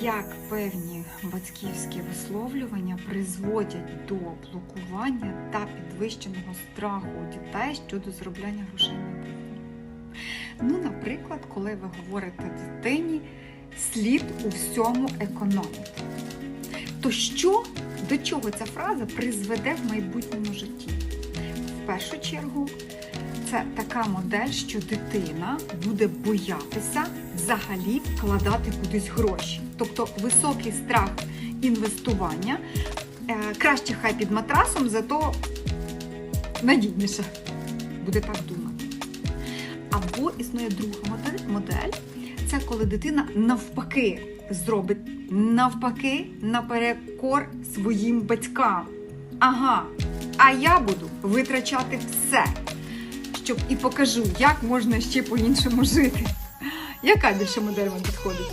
як певні батьківські висловлювання призводять до блокування та підвищеного страху у дітей щодо заробляння грошей на кухні. Ну, наприклад, коли ви говорите дитині, слід у всьому економити. То що до чого ця фраза призведе в майбутньому житті? В першу чергу, це така модель, що дитина буде боятися взагалі вкладати кудись гроші. Тобто високий страх інвестування. Е, краще хай під матрасом, зато надійніше. Буде так думати. Або існує друга модель, модель це коли дитина навпаки зробить навпаки наперекор своїм батькам. Ага, а я буду витрачати все, щоб і покажу, як можна ще по-іншому жити. Яка більше модель вам підходить?